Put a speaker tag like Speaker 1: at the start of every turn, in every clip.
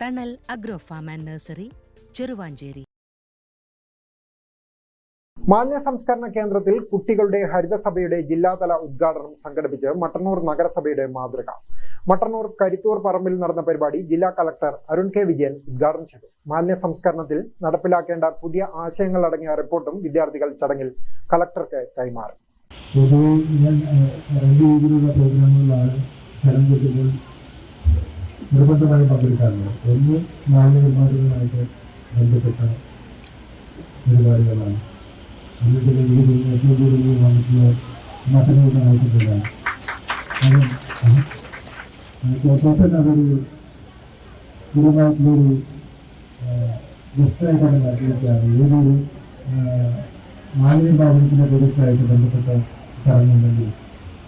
Speaker 1: Thanal agro farm and nursery Cheruvanchery
Speaker 2: മാലിന്യ സംസ്കരണ കേന്ദ്രത്തിൽ കുട്ടികളുടെ ഹരിതസഭയുടെ ജില്ലാതല ഉദ്ഘാടനം സംഘടിപ്പിച്ച് മട്ടന്നൂർ നഗരസഭയുടെ മാതൃക. മട്ടന്നൂർ കരിത്തൂർ പറമ്പിൽ നടന്ന പരിപാടി ജില്ലാ കളക്ടർ അരുൺ കെ. വിജയൻ ഉദ്ഘാടനം ചെയ്തു. മാലിന്യ സംസ്കരണത്തിൽ നടപ്പിലാക്കേണ്ട പുതിയ ആശയങ്ങൾ അടങ്ങിയ റിപ്പോർട്ടും വിദ്യാർത്ഥികൾ ചടങ്ങിൽ കളക്ടർക്ക് കൈമാറി.
Speaker 3: പൊതുവെ ഞാൻ രണ്ട് രീതിയിലുള്ള പ്രോഗ്രാമുകളാണ് കിട്ടുമ്പോൾ നിർബന്ധമായി പങ്കെടുക്കാറുണ്ട് ഒന്ന് മാലിന്യ നിർമ്മാർജനവുമായിട്ട് ബന്ധപ്പെട്ട പരിപാടികളാണ് എന്നിട്ട് ഈ ഏറ്റവും കൂടുതൽ വന്നിട്ടുള്ള മറ്റൊരു ആവശ്യത്തിലാണ് ചെയർപേഴ്സൺ അതൊരു സ്ഥിരമായിട്ടുള്ളൊരു ഗസ്റ്റായിട്ടാണ് നൽകിയിരിക്കുകയാണ് ഏതൊരു മാലിന്യ പാവനത്തിന്റെ പ്രൊജക്റ്റായിട്ട് ബന്ധപ്പെട്ട ചടങ്ങുണ്ടെങ്കിൽ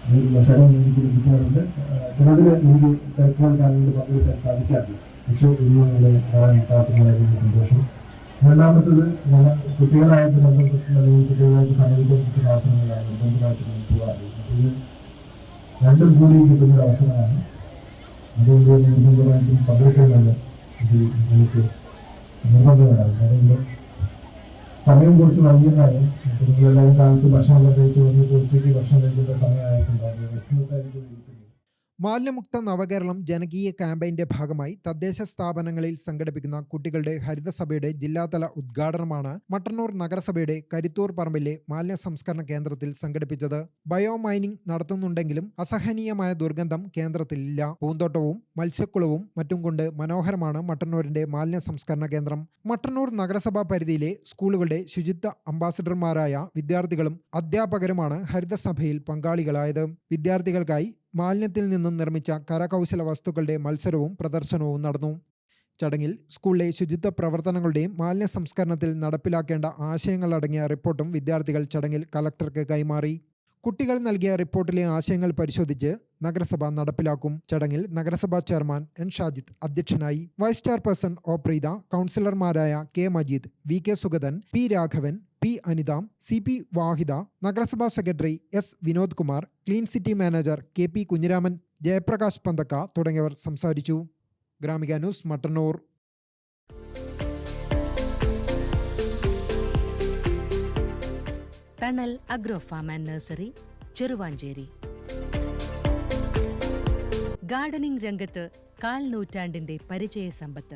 Speaker 3: അതിനുള്ള ക്ഷണം എനിക്ക് ലഭിക്കാറുണ്ട് ചിലതിൽ എനിക്ക് തിരക്കുകൾ കാലങ്ങളിൽ പങ്കെടുക്കാൻ സാധിക്കാറില്ല. പക്ഷേ ഇന്ന് നിങ്ങളെ കാണാൻ സന്തോഷം. രണ്ടാമത്തത് നമ്മൾ കുട്ടികളായിട്ട് ബന്ധപ്പെട്ടുള്ള കുട്ടികളായിട്ട് സമീപിക്കാൻ കിട്ടുന്ന അവസരങ്ങളാണ് നിർബന്ധമായിട്ട് പോകാറുള്ളത്. അപ്പോൾ ഇത് രണ്ടും കൂടി കിട്ടുന്ന ഒരു അവസരമാണ്. അതുകൊണ്ട് നിർബന്ധമായിട്ടും പങ്കെടുക്കുന്നുണ്ട് ഇത് എനിക്ക് നിർബന്ധമാണ് അതുകൊണ്ട് സമയം കുറച്ച് വൈകിയതാണ് നിങ്ങളെല്ലാവരും കാലത്ത് ഭക്ഷണം കഴിച്ച് വന്നിട്ട് ഉച്ചയ്ക്ക് ഭക്ഷണം കഴിക്കേണ്ട സമയമായിട്ടുണ്ടായിരുന്നു വിശന്നിട്ടായിരിക്കും
Speaker 4: മാലിന്യമുക്ത നവകേരളം ജനകീയ ക്യാമ്പയിന്റെ ഭാഗമായി തദ്ദേശ സ്ഥാപനങ്ങളിൽ സംഘടിപ്പിക്കുന്ന കുട്ടികളുടെ ഹരിതസഭയുടെ ജില്ലാതല ഉദ്ഘാടനമാണ് മട്ടന്നൂർ നഗരസഭയുടെ കരിത്തൂർ പറമ്പിലെ മാലിന്യ സംസ്കരണ കേന്ദ്രത്തിൽ സംഘടിപ്പിച്ചത്. ബയോ മൈനിംഗ് നടത്തുന്നുണ്ടെങ്കിലും അസഹനീയമായ ദുർഗന്ധം കേന്ദ്രത്തിലില്ല. പൂന്തോട്ടവും മത്സ്യക്കുളവും മറ്റും കൊണ്ട് മനോഹരമാണ് മട്ടന്നൂരിന്റെ മാലിന്യ സംസ്കരണ കേന്ദ്രം. മട്ടന്നൂർ നഗരസഭാ പരിധിയിലെ സ്കൂളുകളുടെ ശുചിത്വ അംബാസിഡർമാരായ വിദ്യാർത്ഥികളും അധ്യാപകരുമാണ് ഹരിതസഭയിൽ പങ്കാളികളായത്. വിദ്യാർത്ഥികൾക്കായി മാലിന്യത്തിൽ നിന്നും നിർമ്മിച്ച കരകൗശല വസ്തുക്കളുടെ മത്സരവും പ്രദർശനവും നടന്നു. ചടങ്ങിൽ സ്കൂളിലെ ശുചിത്വ പ്രവർത്തനങ്ങളുടെയും മാലിന്യ സംസ്കരണത്തിൽ നടപ്പിലാക്കേണ്ട ആശയങ്ങളടങ്ങിയ റിപ്പോർട്ടും വിദ്യാർത്ഥികൾ ചടങ്ങിൽ കലക്ടർക്ക് കൈമാറി. കുട്ടികൾ നൽകിയ റിപ്പോർട്ടിലെ ആശയങ്ങൾ പരിശോധിച്ച് നഗരസഭ നടപ്പിലാക്കും. ചടങ്ങിൽ നഗരസഭാ ചെയർമാൻ എൻ ഷാജിദ് അധ്യക്ഷനായി. വൈസ് ചെയർപേഴ്സൺ ഒ പ്രീത കൗൺസിലർമാരായ K Majeed V K Sugathan P Raghavan P Anitha C P Vahida നഗരസഭാ secretary S Vinod Kumar clean city manager K P Kunhiraman Jayaprakash Panthakka തുടങ്ങിയവർ സംസാരിച്ചു. Gramika news Mattannur.
Speaker 1: Thanal agro farm and nursery Cheruvanchery. Gardening രംഗത്ത് കാൽ നൂറ്റാണ്ടിന്റെ പരിചയ സമ്പത്ത്.